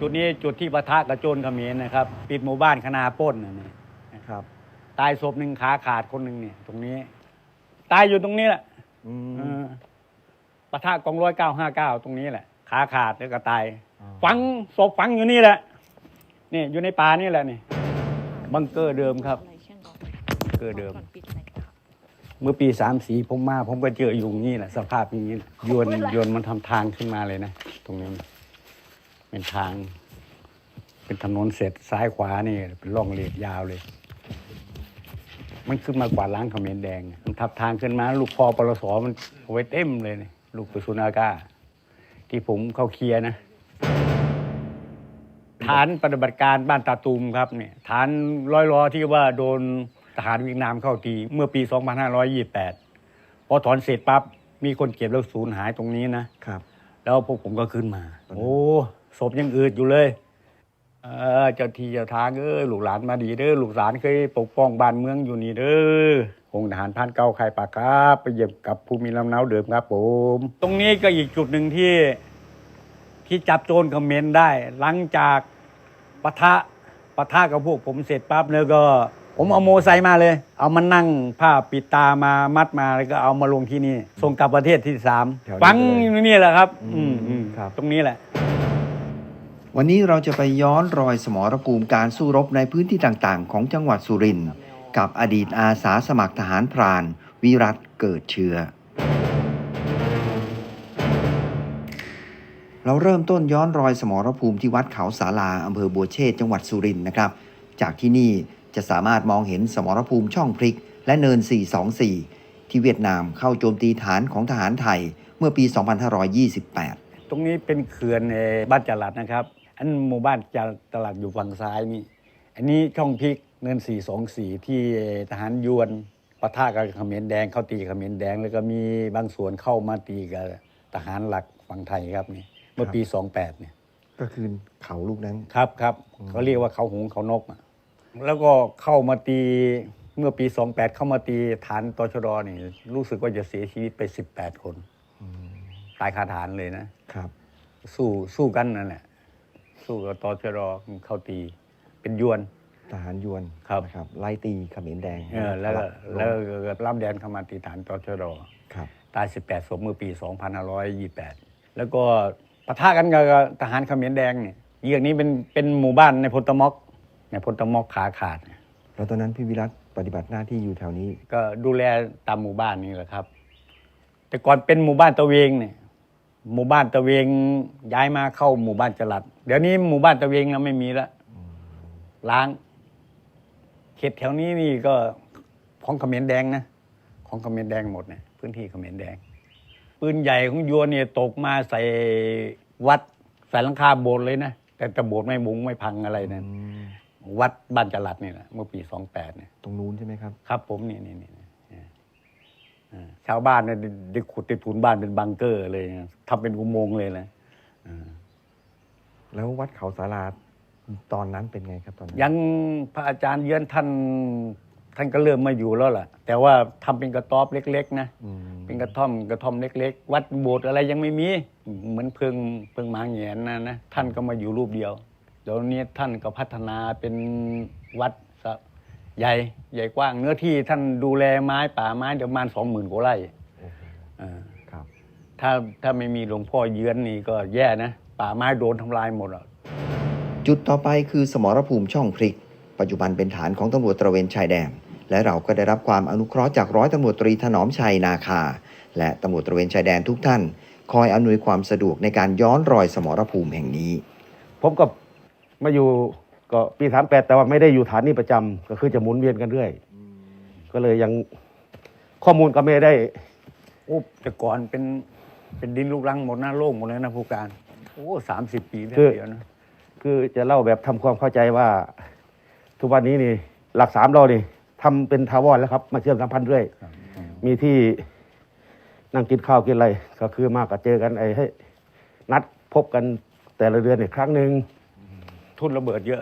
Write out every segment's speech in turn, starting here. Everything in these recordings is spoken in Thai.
จุดนี้จุดที่ปะทะกับโจรเขมรนะครับ ปิดหมู่บ้านคณาปล้นนะนี่ครับ ตายศพหนึ่งขาขาดคนหนึ่งเนี่ย ตรงนี้ ตายอยู่ตรงนี้แหละอืม เออปะทะกองร้อยเก้าห้าเก้าตรงนี้แหละ ขาขาดแล้วก็ตาย อ๋อ ฝังศพฝังอยู่นี่แหละ นี่อยู่ในป่านี่แหละนี่ บังเกอร์เดิมครับ เกอร์เดิม เมื่อปีสามสีผมมาผมก็เจออยู่อย่างนี้แหละสภาพอย่างนี้ยวนยวนมันทำทางขึ้นมาเลยนะ ตรงนี้ เป็นทาง เป็นถนนเสร็จซ้ายขวานี่เป็นร่องเลดยาวเลย มันขึ้นมากวาดล้างเขมรแดง มันทับทางขึ้นมา ลูกคอปลสมันเอาไว้เต็มเลยนี่ลูกกระสุนอากาศที่ผมเข้าเคลียร์นะ ฐานปฏิบัติการบ้านตาตูมครับเนี่ยฐานร้อยล้อที่ว่าโดนทหารเวียดนามเข้าตีเมื่อปี 2528 พอถอนเสร็จปั๊บมีคนเก็บแล้วสูญหายตรงนี้นะครับ แล้วพวกผมก็ขึ้นมาตอนนั้นโอ้ ศพยังอืดอยู่เลยเออเจ้าที่เจ้าทางเออลูกหลานมาดีเด้อลูกหลานเคยปกป้องบ้านเมืองอยู่นี่เด้อองค์ทหารพรานเก่าใครปากครับไปเยี่ยมกับภูมิลำเนาเดิมครับผม ตรงนี้ก็อีกจุดหนึ่งที่ ที่จับโจรเขมรได้ หลังจากปะทะปะทะกับพวกผมเสร็จปั๊บแล้วก็ ผมเอาโมอไซค์มาเลย เอามานั่งผ้าปิดตามามัดมาแล้วก็เอามาลงที่นี่ส่งกลับประเทศที่สามแถวนี้ฟังเลย อยู่นี่แหละครับ อือืมมอืมครับ ตรงนี้แหละ วันนี้เราจะไปย้อนรอยสมรภูมิการสู้รบในพื้นที่ต่างๆ ของจังหวัดสุรินทร์กับอดีตอาสาสมัครทหารพราน วิรัตเกิดเชื้อ เราเริ่มต้นย้อนรอยสมรภูมิที่วัดเขาสาลาอำเภอบัวเชษจังหวัดสุรินทร์นะครับ จากที่นี่จะสามารถมองเห็นสมรภูมิช่องพริก และเนิน 424 ที่เวียดนามเข้าโจมตีฐานของทหารไทยเมื่อปี 2528 ตรงนี้เป็นเขื่อนในบ้านจรัดนะครับ อันหมู่บ้านจรัดอยู่ฝั่งซ้ายนี่ อันนี้ช่องพริกเนิน424ที่ทหารยวนปะทะกับเขมรแดงเข้าตีเขมรแดง แล้วก็มีบางส่วนเข้ามาตีกับทหารหลักฝั่งไทยครับนี่เมื่อปี28เนี่ย ก็คือเขาลูกนั้น ครับครับเขาเรียกว่าเขาหงเขานกอะแล้วก็เข้ามาตีเมื่อปี 28 เข้ามาตีฐานตชดนี่ รู้สึกว่าจะเสียชีวิตไป 18 คน ตายคาฐานเลยนะครับ สู้สู้กันนั่นแหละ สู้กับตชดเข้าตี เป็นยวน ทหารยวนครับ นะครับไล่ตีเขมรแดงเออแล้วก็รับแล้วก็รับแดนเข้ามาตีฐานตชดครับตาย 18ศพเมื่อปี 2528 แล้วก็ปะทะกันกับทหารเขมรแดงเนี่ยเยือกนี้เป็นเป็นหมู่บ้านในพลตมอกในพลตมอกขาขาด แล้วตอนนั้นพี่วิรัตปฏิบัติหน้าที่อยู่แถวนี้ก็ดูแลตามหมู่บ้านนี่แหละครับ แต่ก่อนเป็นหมู่บ้านตะเวงเนี่ย หมู่บ้านตะเวงย้ายมาเข้าหมู่บ้านจรัดเดี๋ยวนี้หมู่บ้านตะเวงเราไม่มีละล้างเขตแถวนี้นี่ก็ของเขมรแดงนะของเขมรแดงหมดเนี่ยพื้นที่เขมรแดง ปืนใหญ่ของยวนเนี่ยตกมาใส่วัดใส่หลังคาโบสถ์เลยนะแต่แต่โบสถ์ไม่บุงไม่พังอะไรนะอืมวัดบ้านจรัดนี่แหละเมื่อปีสองแปดเนี่ยตรงนู้นใช่ไหมครับ ครับผมนี่นี่นี่นี่อ่า ชาวบ้านเนี่ยได้ได้ขุดได้ทุนบ้านเป็นบังเกอร์เลยนะทำเป็นอุโมงค์เลยนะอ่าแล้ววัดเขาสาราตอนนั้นเป็นไงครับตอนนั้นยังพระอาจารย์เยือนท่านท่านก็เริ่มมาอยู่แล้วล่ะ แต่ว่าทำเป็นกระต๊อบเล็ก ๆ นะอืมเป็นกระท่อมกระท่อมเล็ก ๆ วัดโบสถ์อะไรยังไม่มี เหมือนเพิงเพิงหมาแหงนนะนะท่านก็มาอยู่รูปเดียวเดี๋ยวนี้ท่านก็พัฒนาเป็นวัดซะ ใหญ่ใหญ่กว้าง เนื้อที่ท่านดูแลไม้ป่าไม้เดี๋ยวประมาณสองหมื่นกว่าไร่โอ้โหอ่าครับ ถ้าถ้าไม่มีหลวงพ่อเยือนนี่ก็แย่นะ ป่าไม้โดนทำลายหมดอะจุดต่อไปคือสมรภูมิช่องพริก ปัจจุบันเป็นฐานของตำรวจตระเวนชายแดน และเราก็ได้รับความอนุเคราะห์จากร้อยตำรวจตรีถนอมชัยนาคา และตำรวจตระเวนชายแดนทุกท่าน คอยอำนวยความสะดวกในการย้อนรอยสมรภูมิแห่งนี้ ผมก็มาอยู่ ก็ปีสามแปดแต่ว่าไม่ได้อยู่ฐานนี้ประจำก็คือจะหมุนเวียนกันเรื่อย ก็เลยยังข้อมูลก็ไม่ได้ โอ้แต่ก่อนเป็นเป็นดินลูกรังหมดนะโล่งหมดเลยนะผู้การ โอ้สามสิบปีแล้วคือเดียวนะคือจะเล่าแบบทำความเข้าใจว่า ทุกวันนี้นี่หลักสามเรานี่ทำเป็นทาวรแล้วครับ มาเชื่อมสัมพันธ์เรื่อยครับอืมมีที่นั่งกินข้าวกินอะไร ก็คือมากกับเจอกันไอ้ให้นัดพบกันแต่ละเดือนอีกครั้งหนึ่ง ทุนระเบิดเยอะ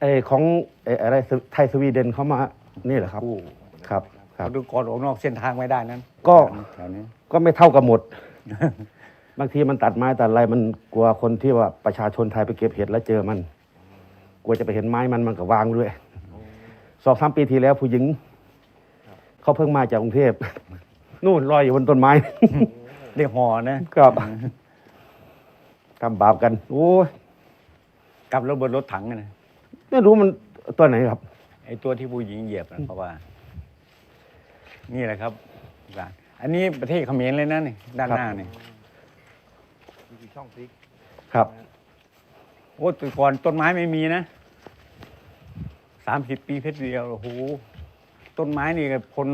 ไอ้ของไอ้อะไรไทยสวีเดนเขามานี่แหละครับโอ้ครับครับเขาดูก่อนออกนอกเส้นทางไม่ได้นั้น ก็แถวนี้ก็ไม่เท่ากับหมด บางทีมันตัดไม้ตัดอะไรมันกลัวคนที่ว่าประชาชนไทยไปเก็บเห็ดแล้วเจอมัน กลัวจะไปเห็นไม้มันมันก็วางด้วยสองสามปีที่แล้วผู้หญิงเขาเพิ่งมาจากกรุงเทพนู่นลอยอยู่บนต้นไม้เรียกหอนะครับทำบาปกัน โอ้ย กลับรถบนรถถังนะไม่รู้มันตัวไหนครับ ไอ้ตัวที่ผู้หญิงเหยียบนะเพราะว่า นี่แหละครับอันนี้ประเทศเขมรเลยนะนี่ด้านหน้านี่นี่คือช่องพริกครับ โอ้แต่ก่อนต้นไม้ไม่มีนะสามสิบปีเพชรเดียวโอ้โหต้นไม้นี่ก็พล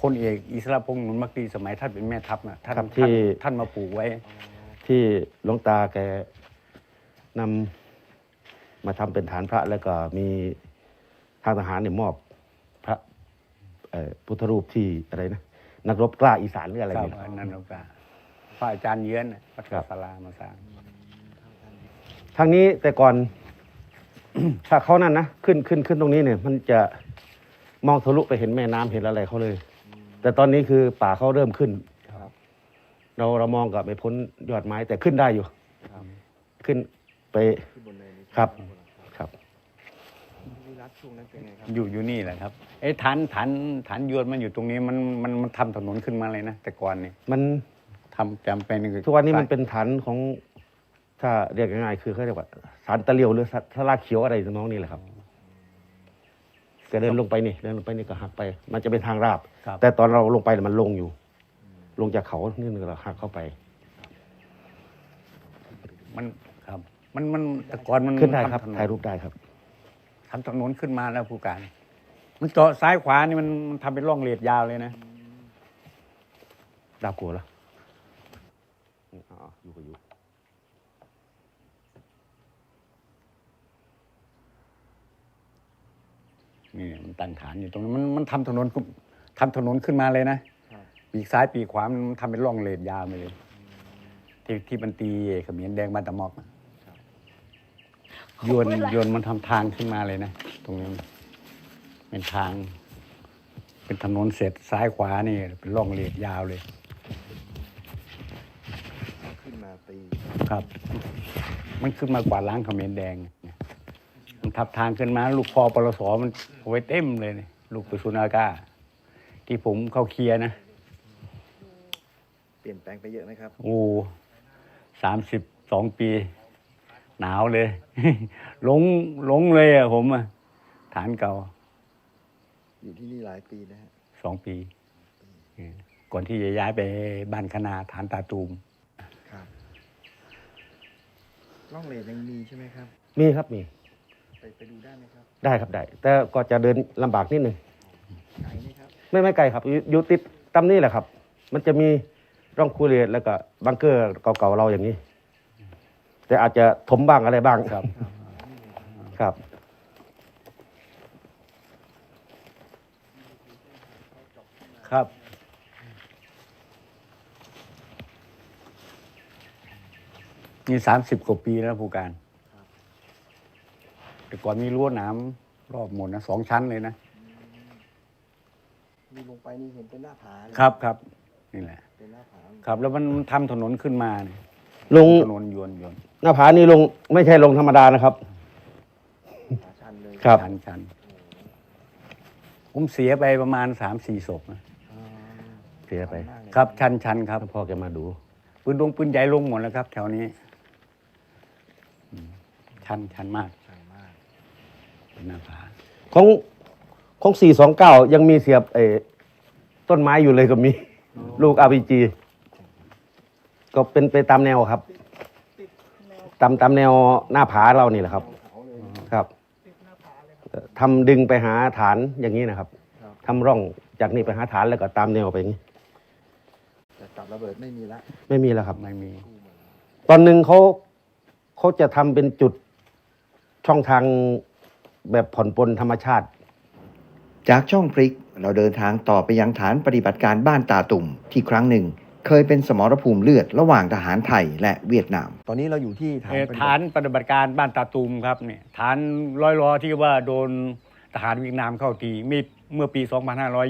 พลเอกอิสระพงษ์หนุนมักดีสมัยท่านเป็นแม่ทัพนะท่านครับที่ ท่านท่านมาปลูกไว้ ที่หลวงตาแก นำมาทำเป็นฐานพระแล้วก็มีทางทหารเนี่ยมอบพระเอ่อพุทธรูปที่อะไรนะนักรบกล้าอีสานหรืออะไรครับเนี่ยอันนั้นเราก็พระอาจารย์เยือนน่ะวัดครับศาลามาสร้างทางนี้แต่ก่อน ถ้าเขานั่นนะขึ้นขึ้นขึ้นตรงนี้เนี่ย มันจะมองทะลุไปเห็นแม่น้ำเห็นอะไรเขาเลย แต่ตอนนี้คือป่าเขาเริ่มขึ้นครับเราเรามองกับไปพ้นยอดไม้แต่ขึ้นได้อยู่ครับขึ้น ไปขึ้นบนเนินนี้ครับครับวิรัตช่วงนั้นเป็นไงครับอยู่อยู่นี่แหละครับไอ้ฐานฐานฐานยวนมันอยู่ตรงนี้มันมันมันทำถนนขึ้นมาเลยนะแต่ก่อนนี่มันทำจำเป็นคือทุกวันนี้มันเป็นฐานของ ถ้าเรียกง่ายๆคือเขาเรียกว่าฐานตะเลียวหรือสลาเขียวอะไรทำนองนี้แหละครับก็เดินลงไปนี่เดินลงไปนี่ก็หักไป มันจะเป็นทางราบครับแต่ตอนเราลงไปเนี่ยมันลงอยู่ ลงจากเขานี่นึงเราหักเข้าไป มันครับ มันมันแต่ก่อนมันขึ้นได้ครับทำถนนถ่ายรูปได้ครับ ทำถนนขึ้นมาแล้วผู้การ มันเจาะซ้ายขวานี่มันมันทำเป็นร่องเลดยาวเลยนะ ดาวกลัวแล้วอ๋ออยู่ก็อยู่นี่มันตั้งฐานอยู่ตรงนั้นมันมันทำถนนขึ้นทำถนนขึ้นมาเลยนะครับปีกซ้ายปีกขวามันทำเป็นร่องเลดยาวไปเลย ที่ที่มันตีเขมิ้นแดงบานตะมอกนะ ยวนยวนมันทำทางขึ้นมาเลยนะ ตรงนี้เป็นทาง เป็นถนนเสร็จซ้ายขวานี่ เป็นร่องเลดยาวเลย ขึ้นมาตีครับ มันขึ้นมากว่าล้างเขมิ้นแดงเนี่ยมันทับทางขึ้นมา ลูกคอปลสมันเอาไว้เต็มเลยเนี่ยลูกไปสุนากาที่ผมเข้าเคลียร์นะ เปลี่ยนแปลงไปเยอะไหมครับ โอ้สามสิบสองปี หนาวเลยหลงหลงเลยอะผมอะฐานเก่า อยู่ที่นี่หลายปีนะฮะสองปีเออก่อนที่จะย้ายไปบ้านคณาฐานตาตูมครับร่องเลนยังมีใช่ไหมครับ มีครับมี ไปไปดูได้ไหมครับ ได้ครับได้ แต่ก็จะเดินลำบากนิดหนึ่งไกลไหมครับไม่ไม่ไกลครับอยู่อยู่ติดตำนี่แหละครับ มันจะมีร่องคูเรตแล้วก็บังเกอร์เก่าๆเราอย่างนี้ แต่อาจจะถมบ้างอะไรบ้างครับ ครับ ครับ นี่สามสิบกว่าปีแล้วผู้การ แต่ก่อนมีรั้วหน้ำรอบหมดนะสองชั้นเลยนะมีลงไปนี่เห็นเป็นหน้าผาเลยครับครับ นี่แหละ เป็นหน้าผา ครับ แล้วมันทำถนนขึ้นมาเนี่ย ลงถนนยวนยวนหน้าผานี่ลงไม่ใช่ลงธรรมดานะครับผาชันเลยครับ ชันชันผมเสียไปประมาณสามสี่ศพนะอ่าเสียไปชันมากเลยครับ ชันชันครับ ถ้าพ่อแกมาดู ปืนดงปืนใหญ่ลงหมดแล้วครับ แถวนี้อืมชันชันมากชันมากเป็นหน้าผาของของสี่สองเก้ายังมีเสียบเออต้นไม้อยู่เลยก็มี ลูกอาร์พีจี ก็เป็นไปตามแนวครับ ตามตามแนวหน้าผาเรานี่แหละครับเขาเลยครับทำดึงไปหาฐานอย่างนี้นะครับครับ ทำร่องจากนี่ไปหาฐานแล้วก็ตามแนวไปอย่างนี้ แต่กับระเบิดไม่มีละไม่มีแล้วครับ ไม่มีกู้หมดแล้วตอนหนึ่งเขาเขาจะทำเป็นจุดช่องทางแบบผ่อนปลนธรรมชาติ จากช่องพริกเราเดินทางต่อไปยังฐานปฏิบัติการบ้านตาตุ่มที่ครั้งหนึ่ง เคยเป็นสมรภูมิเลือดระหว่างทหารไทยและเวียดนาม ตอนนี้เราอยู่ที่ฐานเอ่อปฏิบัติฐานปฏิบัติการบ้านตาตูมครับเนี่ยฐานร้อยล้อที่ว่าโดนทหารเวียดนามเข้าตีมีเมื่อปี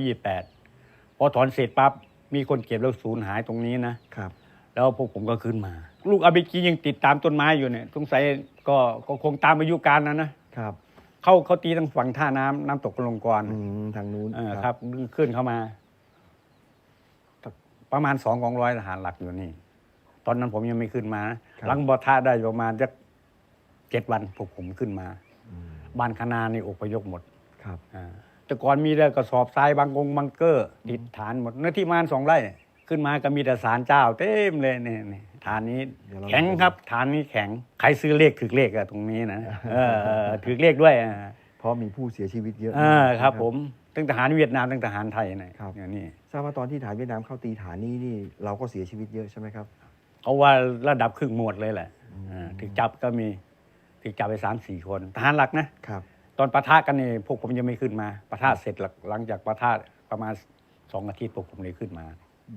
2528 พอถอนเสร็จปั๊บมีคนเก็บแล้วสูญหายตรงนี้นะ ครับ แล้วพวกผมก็ขึ้นมา ลูกอาบิจียังติดตามต้นไม้อยู่เนี่ยสงสัยก็ก็คงตามอายุการนะนะครับเขาเขาตีทางฝั่งท่าน้ำน้ำตกลงกรอืมทางนู้นเออครับ ขึ้นเข้ามา ประมาณสองกองร้อยทหารหลักอยู่นี่ ตอนนั้นผมยังไม่ขึ้นมานะหลังบอท่าได้ประมาณจะเจ็ดวันพวกผมขึ้นมาอืมบ้านคณานี่อพยพหมดครับอ่าแต่ก่อนมีแต่กระสอบทรายบางกงบังเกอร์ติดฐานหมดเนื้อที่ประมาณสองไร่ ขึ้นมาก็มีแต่สารเจ้า เต็มเลยเนี่ยเนี่ยฐานนี้เดี๋ยวเรา แข็งครับฐานนี้แข็งใครซื้อเลขถือเลขอะตรงนี้นะเออเออถือเลขด้วยอ่าเพราะมีผู้เสียชีวิตเยอะอ่าครับนะผม ตั้งทหารเวียดนามตั้งทหารไทยนะครับ อย่างนี้ทราบว่าตอนที่ฐานเวียดนามเข้าตีฐานนี้นี่เราก็เสียชีวิตเยอะใช่ไหมครับเขาว่าระดับครึ่งหมวดเลยแหละอ่าถึงจับก็มีถึงจับไปสามสี่คนทหารหลักนะครับ ตอนปะทะกันนี่พวกผมยังไม่ขึ้นมาปะทะเสร็จหลังหลังจากปะทะประมาณสองอาทิตย์พวกผมเลยขึ้นมา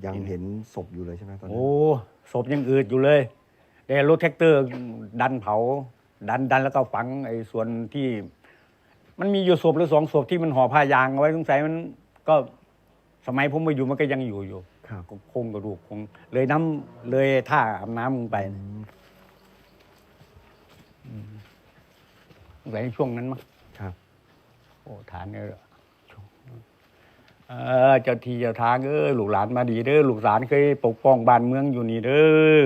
ยังเห็นศพอยู่เลยใช่ไหมตอนนั้นโอ้ศพยังอืดอยู่เลยแต่รถแท็กเตอร์ดันเผา ดันดันแล้วก็ฝังไอ้ส่วนที่ มันมีอยู่ศพหรือสองศพที่มันห่อผ้ายางเอาไว้สงสัยมันก็สมัยผมมาอยู่มันก็ยังอยู่อยู่ครับ ก็คงกระดูกคง เลยน้ำเลยท่าอาบน้ำลงไปสงสัยช่วงนั้นมั้งครับ โอ้ฐานเนี่ยเออเจ้าที่เจ้าทางเออลูกหลานมาดีเด้อลูกหลานเคยปกป้องบ้านเมืองอยู่นี่เด้อ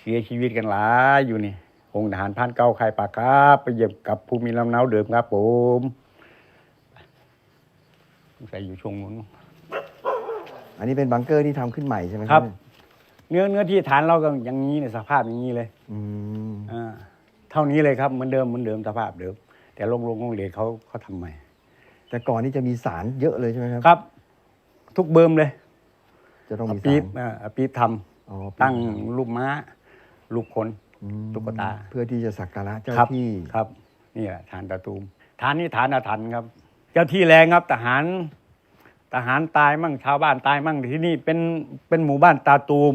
เสียชีวิตกันหลายอยู่นี่อ งค์ทหารพรานเก่าใครปากครับไปเยี่ยมกับภูมิลำเนาเดิมครับผมสงสัยอยู่ช่วงนู้นอันนี้เป็นบังเกอร์ที่ทำขึ้นใหม่ใช่ไหมครับ เนี่ยเนื้อเนื้อที่ฐานเราก็อย่างนี้เนี่ยสภาพอย่างนี้เลยอืมอ่าเท่านี้เลยครับเหมือนเดิมเหมือนเดิมสภาพเดิม แต่ลงลงลงเหลยเขาเขาทำใหม่แต่ก่อนนี่จะมีสารเยอะเลยใช่ไหมครับ ครับ ทุกเบิมเลยจะต้องอามีปี๊สาบรอ่าอาปี๊บทอ๋อำตั้งรูปม้ารูปคนอืม ตุ๊กตา เพื่อที่จะสักการะเจ้าครับที่ครับนี่แหละฐานตะตูมฐานนี้ฐานอาถรรพ์ครับ เจ้าที่แรงครับทหารทหารตายมั่งชาวบ้านตายมั่งที่นี่เป็นเป็นหมู่บ้านตาตูม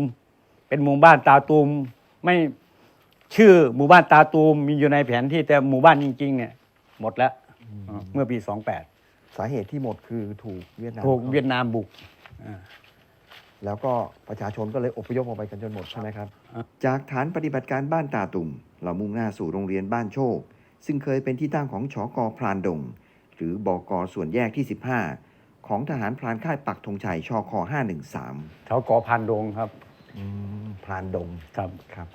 เป็นหมู่บ้านตาตูม ไม่ชื่อหมู่บ้านตาตูมมีอยู่ในแผนที่แต่หมู่บ้านจริง ๆ เนี่ย หมดแล้วเมื่อปีสองแปดสาเหตุที่หมดคือถูกเวียดนามถูกเวียดนามบุกอ่า แล้วก็ประชาชนก็เลยอพยพออกไปกันจนหมดใช่ไหมครับ จากฐานปฏิบัติการบ้านตาตุ่ม เรามุ่งหน้าสู่โรงเรียนบ้านโชค ซึ่งเคยเป็นที่ตั้งของชอกอพรานดง หรือบอกอส่วนแยกที่ 15 ของทหารพรานค่ายปักธงชัยชอคอ513แถวกอพันดงครับอืมพรานดงครับครับ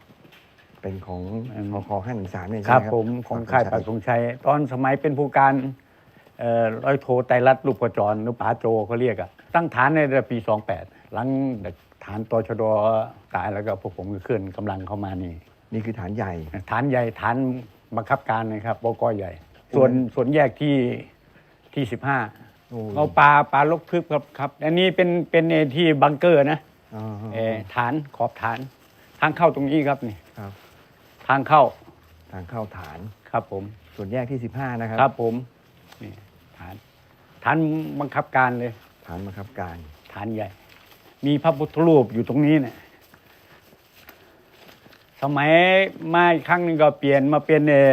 เป็นของอืมพคห้าหนึ่งสามเนี่ยคใช่รับไหมครับผมของค่ายปักธงชัย ตอนสมัยเป็นผู้การเอ่อร้อยโทไตรรัตน์ลูกประจรหรือป๋าโจเขาเรียกอะตั้งฐานในปี 28 หลังฐานตชดตายแล้วก็พวกผมก็เคลื่อนกำลังเข้ามานี่ นี่คือฐานใหญ่ ฐานใหญ่ฐานบังคับการนะครับบกใหญ่ ส่วนส่วนแยกที่ที่15โอ้เอาปลาปลาลกทึบครับครับ อันนี้เป็นเป็นไอ้ที่บังเกอร์นะอ๋อเออฐานขอบฐาน ทางเข้าตรงนี้ครับนี่ครับ ทางเข้า ทางเข้าฐานครับผม ส่วนแยกที่สิบห้านะครับ ครับผมนี่ฐานฐานบังคับการเลย ฐานบังคับการ ฐานใหญ่ มีพระพุทธรูปอยู่ตรงนี้เนี่ยสมัยมาอีกครั้งหนึงก็เปลี่ยนมาเป็นเอ่อ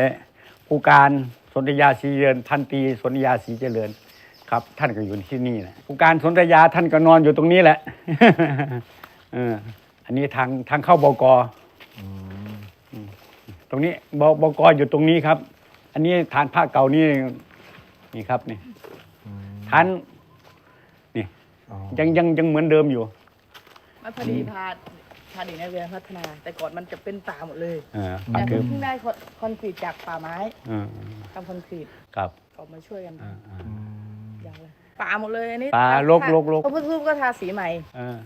ผู้การสนธยาศรีเจริญพันตรีสนธยาศรีเจริญ ครับ ท่านก็อยู่ที่นี่แหละผู้การสนธยาท่านก็นอนอยู่ตรงนี้แหละเอออันนี้ทางทางเข้าบกอืมตรงนี้บบบกอยู่ตรงนี้ครับ อันนี้ฐานผ้าเก่านี่นี่ครับนี่อืมฐานนี่อ๋อยังยังยังเหมือนเดิมอยู่ มาพอดีพาพาเด็กนักเรียนพัฒนา แต่ก่อนมันจะเป็นป่าหมดเลยอ่าแต่คือเพิ่งได้คอนกรีตจากป่าไม้อ่าทำคอนกรีตครับออกมาช่วยกันอ่าอ่าอืมอย่างเลยป่าหมดเลยอันนี้ป่าทรกรกรก พระพุทธรูปก็ทาสีใหม่อ่า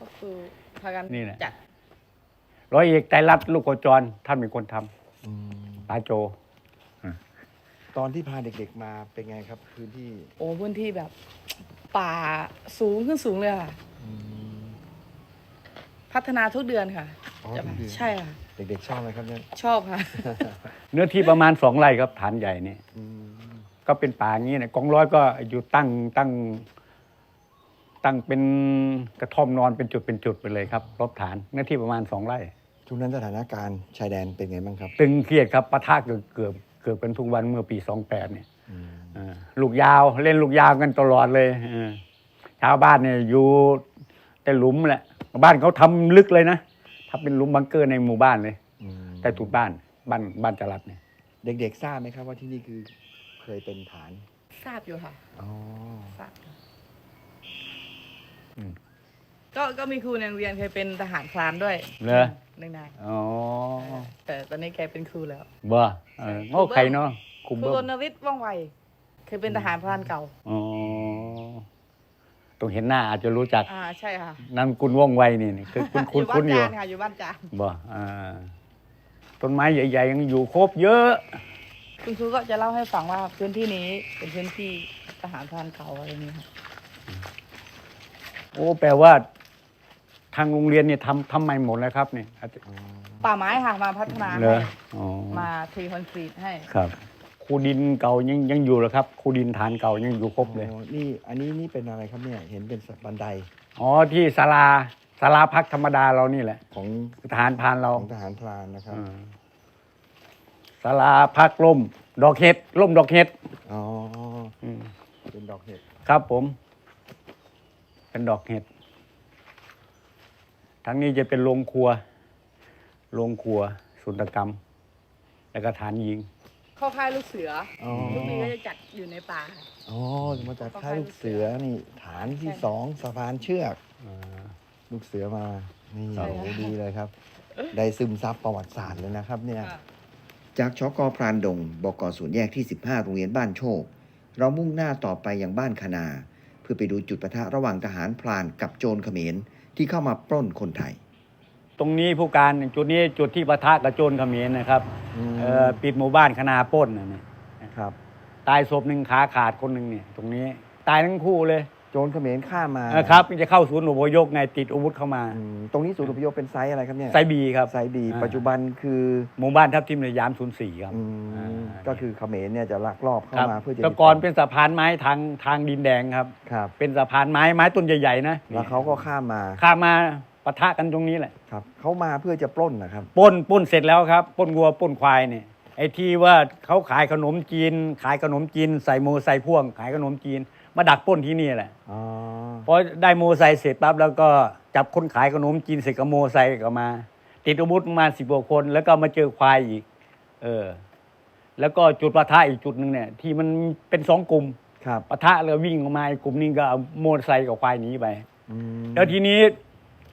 ก็คือพากันนี่แหละ จัดร้อยเอกไตรรัตน์ลูกโกจร ท่านเป็นคนทำอืมปาโจ ตอนที่พาเด็กๆมาเป็นไงครับพื้นที่โอ้พื้นที่แบบ ป่าสูงขึ้นสูงเลยค่ะ อืม พัฒนาทุกเดือนค่ะอ๋อจะทุกเดือน ใช่ค่ะ เด็กๆชอบไหมครับเนี่ยชอบค่ะ เนื้อที่ประมาณสองไร่ครับฐานใหญ่นี่อืมก็เป็นป่าอย่างนี้นะกองร้อยก็อยู่ตั้งตั้ง ตั้งเป็นกระท่อมนอนเป็นจุดเป็นจุดไปเลยครับรอบฐานเนื้อที่ประมาณสองไร่ ช่วงนั้นสถานการณ์ชายแดนเป็นไงบ้างครับตึงเครียดครับปะทะเกือบเกือบเกือบเป็นทุกวันเมื่อปีสองแปดเนี่ยอืมเออลูกยาวเล่นลูกยาวกันตลอดเลยเออชาวบ้านเนี่ยอยู่แต่หลุมแหละ บ้านเขาทำลึกเลยนะถ้าเป็นหลุมบังเกอร์ในหมู่บ้านเลยอืมใต้ถุนบ้านบ้านบ้านจรัดเนี่ยเด็กๆทราบไหมครับว่าที่นี่คือเคยเป็นฐานทราบอยู่ค่ะอ๋อทราบอยู่อืมก็ก็มีครูในโรงเรียนเคยเป็นทหารพรานด้วยเหรอหนึ่งนายอ๋อแต่ตอนนี้แกเป็นครูแล้วบ่เออโง่ใครเนาะคคุรูมเบิ้รมณวิทย์ว่องไวเคยเป็นทหารพรานเก่าอ๋อ ต้องเห็นหน้าอาจจะรู้จักอ่าใช่ค่ะนามกุลว่องไวนี่นี่คือคุณคุณอยู่บ้าคุนณอยู่จานค่ะอยู่บ้านจานบ่อ่าต้นไม้ใหญ่ ๆ ยังอยู่ครบเยอะ คุณครูก็จะเล่าให้ฟังว่าพื้นที่นี้เป็นพื้นที่ทหารพรานเก่าอะไรนี้ค่ะโอ้แปลว่า ทางโรงเรียนเนี่ยทำทำใหม่หมดแล้วครับเนี่ยอาจจะป่าไม้ค่ะมาพัฒนาเหรให้ออ๋อมาเทคอนกรีตให้ ครับ คูดินเก่ายังยังอยู่แล้วครับคูดินฐานเก่ายังอยู่ครบเลย อ๋อนี่อันนี้นี่เป็นอะไรครับเนี่ยเห็นเป็นบันไดอ๋อที่ศาลาศาลาพักธรรมดาเรานี่แหละของทหารพรานเราของทหารพรานนะครับอ่าศาลาพักล่ม ดอกเห็ดล่มดอกเห็ดอ๋ออืม เป็นดอกเห็ดครับผม เป็นดอกเห็ด ทั้งนี้จะเป็นโรงครัว โรงครัว สุนทรกรรม แล้วก็ฐานยิง เข้าค่ายลูกเสืออ๋อทุกปีก็จะจัดอยู่ในป่าค่ะอ๋อมาจากค่ายลูกเสือนี่ฐานที่สองสะพานเชือกลูกเสือมา นี่ใช่ โอ้โหค่ะดีเลยครับ ได้ซึมซับประวัติศาสตร์เลยนะครับเนี่ย ค่ะ จากชกพรานดง บกศูนย์แยกที่ 15 โรงเรียนบ้านโชค เรามุ่งหน้าต่อไปยังบ้านคณาเพื่อไปดูจุดปะทะระหว่างทหารพรานกับโจรเขมรที่เข้ามาปล้นคนไทย ตรงนี้ผู้การจุดนี้จุดที่ปะทะกับโจรเขมรนะครับอืม เอ่อปิดหมู่บ้านคณาปล้นนะเนี่ยครับ ตายศพหนึ่งขาขาดคนหนึ่งเนี่ย ตรงนี้ ตายทั้งคู่เลยโจรเขมรข้ามมานะครับจะเข้าศูนย์อพยพไงติดอาวุธเข้ามาอืมตรงนี้ศูนย์อพยพเป็นไซส์อะไรครับเนี่ยไซบีครับ ไซส์บีอ่า ปัจจุบันคือหมู่บ้านทับทิมในยามศูนย์สี่ครับ อืมอ่า ก็คือเขมรเนี่ยจะลักลอบเข้าครับมาเพื่อจะแต่ก่อนเป็นสะพานไม้ทางทางดินแดงครับ ครับ เป็นสะพานไม้ไม้ต้นใหญ่ๆนะแล้วเขาก็ข้ามมา ข้ามมา ปะทะกันตรงนี้แหละครับเขามาเพื่อจะปล้นนะครับ ปล้นปล้นเสร็จแล้วครับปล้นวัวปล้นควายเนี่ยไอ้ที่ว่าเขาขายขนมจีน ขายขนมจีน ใส่โมใส่พ่วง ขายขนมจีน มาดักปล้นที่นี่แหละอ๋อพอได้โมไซค์เสร็จปั๊บแล้วก็จับคนขายขนมจีนเสร็จก็โมไซค์ก็มา ติดอาวุธประมาณสิบกว่าคนแล้วก็มาเจอควายอีก เออ แล้วก็จุดปะทะอีกจุดหนึ่งเนี่ย ที่มันเป็นสองกลุ่มครับปะทะแล้ววิ่งออกมาอีกกลุ่มนึงก็เอาโมอเตอร์ไซค์กับควายหนีไป อืมแล้วทีนี้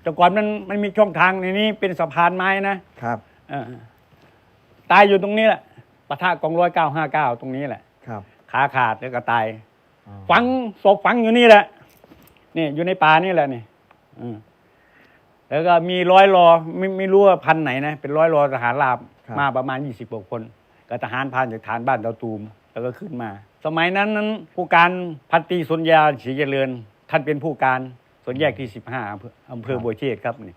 แต่ก่อนมันมันมีช่องทางในนี้เป็นสะพานไม้นะครับเออตายอยู่ตรงนี้แหละปะทะกองร้อยเก้าห้าเก้าตรงนี้แหละ ครับขาขาดแล้วก็ตาย อ๋อฝังศพฝังอยู่นี่แหละ นี่อยู่ในป่านี่แหละนี่อืมแล้วก็มีร้อยรอไม่ไม่รู้ว่าพันไหนนะ เป็นร้อยรอทหารราบมาประมาณยี่สิบกว่าคนกับทหารพรานจากฐานบ้านดาวตูม แล้วก็ขึ้นมา สมัยนั้นนั้นผู้การพันตรีสุญญาศรีเจริญ ท่านเป็นผู้การ ส่วนแยกที่สิบห้าอำเภออำเภอบัวเชษครับนี่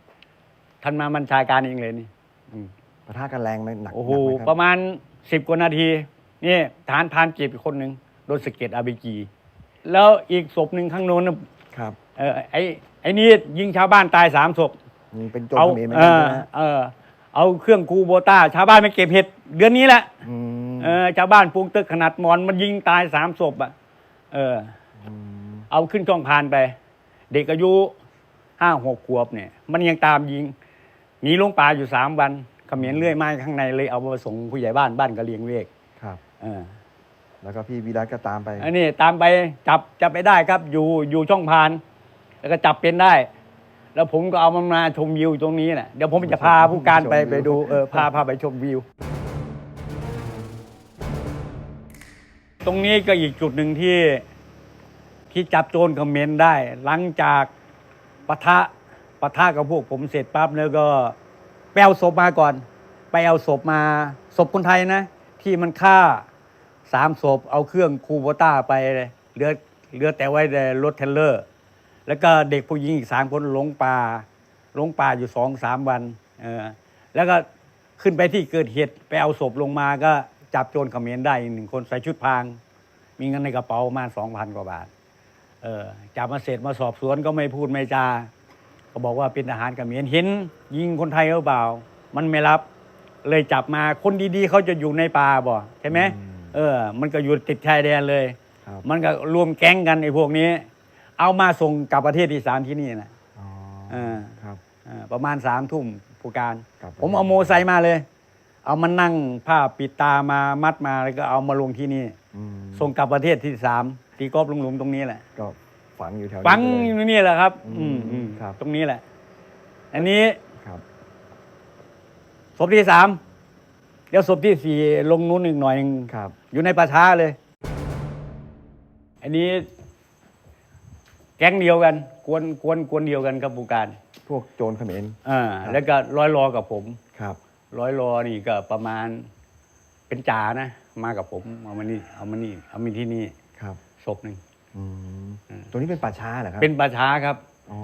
ท่านมาบัญชาการเองเลยนี่อืมปะทะกันแรงไหมหนักโอ้โหนักไหมคปรับระมาณสิบกว่านาทีนี่ฐานพรานเจ็บอีกคนหนึ่งโดนสะเก็ดอาบีจี แล้วอีกศพหนึ่งข้างโน้นน่ะครับเออไอ้ไอ้นี่ยิงชาวบ้านตายสามศพอืมเป็นโจรเอาเขมรเหมือนเอกันอใช่ไหมฮะเออ เอาเครื่องคูโบต้า ชาวบ้านไม่เก็บเห็ด เดือนนี้แหละมเออชาวบ้านปลูกตึกขนาดมอนมันยิงตายสามศพอะเออมเอาขึ้นช่องพานไป เด็กอายุห้าหกขวบเนี่ย มันยังตามยิงหนีลงป่าอยู่สามวันเขมิ้นเลื่อยไม้ข้างในเลยเอามาส่งผู้ใหญ่บ้านบ้านกะเลียงเวกครับเออแล้วก็พี่วิรัตก็ตามไปอันนี้ตามไปจับจับไปได้ครับอยู่อยู่ช่องพาน แล้วก็จับเป็นได้ แล้วผมก็เอามันมาชมวิวตรงนี้แหละเดี๋ยวผมจะพาผู้การไปชมวิวไปดูเออพาพาไปชมวิว ตรงนี้ก็อีกจุดหนึ่งที่ ที่จับโจรเขมรได้ หลังจากปะทะปะทะกับพวกผมเสร็จปั๊บแล้วก็ไปเอาศพมาก่อน ไปเอาศพมาศพคนไทยนะ ที่มันฆ่าสามศพเอาเครื่องคูโบต้าไปเหลือเหลือแต่ไว้ในรถเทรลเลอร์ แล้วก็เด็กผู้หญิงอีกสามคนหลงป่าหลงป่าอยู่สองสามวันเออแล้วก็ขึ้นไปที่เกิดเหตุไปเอาศพลงมาก็จับโจรเขมรได้หนึ่งคนใส่ชุดพราง มีเงินในกระเป๋ามาสองพันกว่าบาท เออจับมาเสร็จมาสอบสวนก็ไม่พูดไม่จาก็บอกว่าเป็นทหารเขมรเห็นยิงคนไทยหรือเปล่า มันไม่รับ เลยจับมาคนดีๆเขาจะอยู่ในป่าบ่ใช่ไหมอืมเออ มันก็อยู่ติดชายแดนเลยครับมันก็รวมแก๊งกันไอ้พวกนี้ เอามาส่งกลับประเทศที่สามที่นี่นะอ๋อเออครับเออประมาณสามทุ่มผู้การครับผมเอาโมไซค์มาเลย เอามานั่งผ้าปิดตามามัดมาแล้วก็เอามาลงที่นี่อืมส่งกลับประเทศที่สาม ตีกอล์ฟลุงหลุมตรงนี้แหละก็ฝังอยู่แถวนี้ฟังเลอย ยู่นี่แหละครับ อือืมมอืมครับ ตรงนี้แหละ อันนี้ครับศพที่สามเดี๋ยวศพที่สี่ลงนู้นอีกหน่อยหนึ่งครับ อยู่ในป่าช้าเลย อันนี้ แก๊งเดียวกัน กวนกวนกวนเดียวกันกับผู้การพวกโจรเขมรอ่าครับแล้วก็ร้อยรอกับผม ครับ ร้อยรอนี่ก็ประมาณเป็นจ่านะ มากับผมเอามานี่เอามานี่เอามาที่นี่ครับ ศพหนึ่งอืมอืมตรงนี้เป็นป่าช้าเหรอครับเป็นป่าช้าครับอ๋อ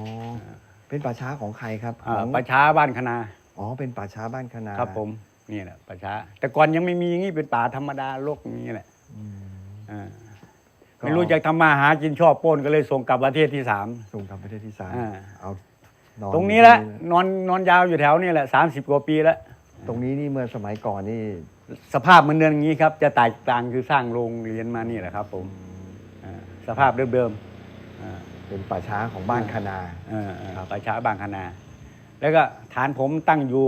เป็นป่าช้าของใครครับอ่าของป่าช้าบ้านคณาอ๋อเป็นป่าช้าบ้านคณาครับ ผมนี่แหละป่าช้า แต่ก่อนยังไม่มีอย่างนี้เป็นป่าธรรมดาโลกนี้แหละอืมอ่าก็ไม่รู้จะทำมาหากินชอบปล้นก็เลยส่งกลับประเทศที่สามส่งกลับประเทศที่สามอ่าเอานอนตรงนี้แหละอยู่ที่นอนนอนยาวอยู่แถวนี่แหละสามสิบกว่าปีแล้วตรงนี้นี่เมื่อสมัยก่อนนี่ สภาพเหมือนเดิมอย่างนี้ครับ จะแตกต่างคือสร้างโรงเรียนมานี่แหละครับ ผมอ่า สภาพเดิมๆอ่าเป็นป่าช้าของบ้านคณาเออเออป่าช้าบางคณาแล้วก็ฐานผมตั้งอยู่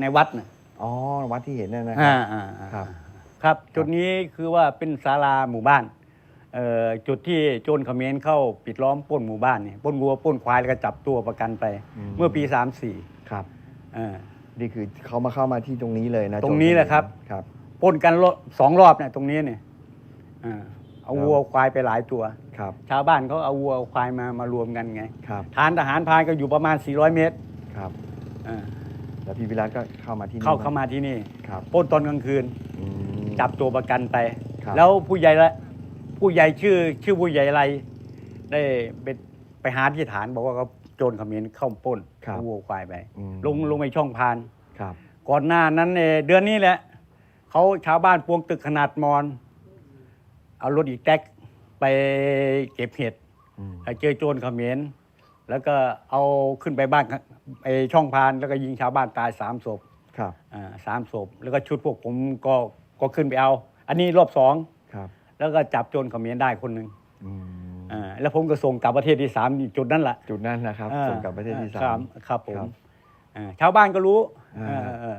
ในวัดนะอ๋อวัดที่เห็นนั่นนะคอ่ารับอ่าอ่าครับ ครับ จุดนี้คือว่าเป็นศาลาหมู่บ้านเอ่อจุดที่โจรเขมรเข้าปิดล้อมปล้นหมู่บ้านนี่ปล้นวัวปล้นควายแล้วก็จับตัวประกันไป เมื่อปีสามสี่ครับอ่านี่คือเขามาเข้ามาที่ตรงนี้เลยนะตรงนี้แหละครับ ครับ ปล้นกันรอบสองรอบเนี่ยตรงนี้เนี่ยอ่า เอาครับวัวควายไปหลายตัว ครับ ชาวบ้านเขาเอาวัวเอาควายมามารวมกันไง ครับ ฐานทหารพรานก็อยู่ประมาณ 400 เมตรครับอ่าแล้วพี่วิรัตก็เข้ามาที่นี่เข้าเข้ามาที่นี่ครับปล้นตอนกลางคืน อืม จับตัวประกันไป ครับ แล้วผู้ใหญ่ละผู้ใหญ่ชื่อชื่อผู้ใหญ่อะไร ได้ไปไปหาที่ฐานบอกว่าเขาโจรเขมรเข้าปล้นครับเอาวัวควายไป อืม ลงลงไปช่องพาน ครับ ก่อนหน้านั้นเอ่อเดือนนี้แหละเขาชาวบ้านปวงตึกขนาดมอน เอารถอีแท็กไปเก็บเห็ดอืมเจอโจรเขมรแล้วก็เอาขึ้นไปบ้านไอช่องพานแล้วก็ยิงชาวบ้านตายสามศพครับอ่าสามศพแล้วก็ชุดพวกผมก็ก็ขึ้นไปเอา อันนี้รอบสองครับแล้วก็จับโจรเขมรได้คนหนึ่งอืมอ่าแล้วผมก็ส่งกลับประเทศที่สามอยู่จุดนั้นแหละจุดนั้นนะครับอ่าส่งกลับประเทศที่สาครัมบครับผมครับอ่าชาวบ้านก็รู้อ่าเออเออ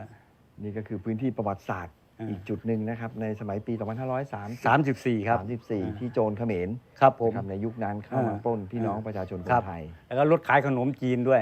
นี่ก็คือพื้นที่ประวัติศาสตร์ อ่าอีกจุดหนึ่งนะครับในสมัยปี 2530สามสิบสี่ครับ 34 ที่โจรเขมรครับผม นะครับในยุคนั้นเข้ามาอ่า ปล้นพี่น้องประชาชนคครันบ ไทย แล้วก็รถขายขนมจีนด้วย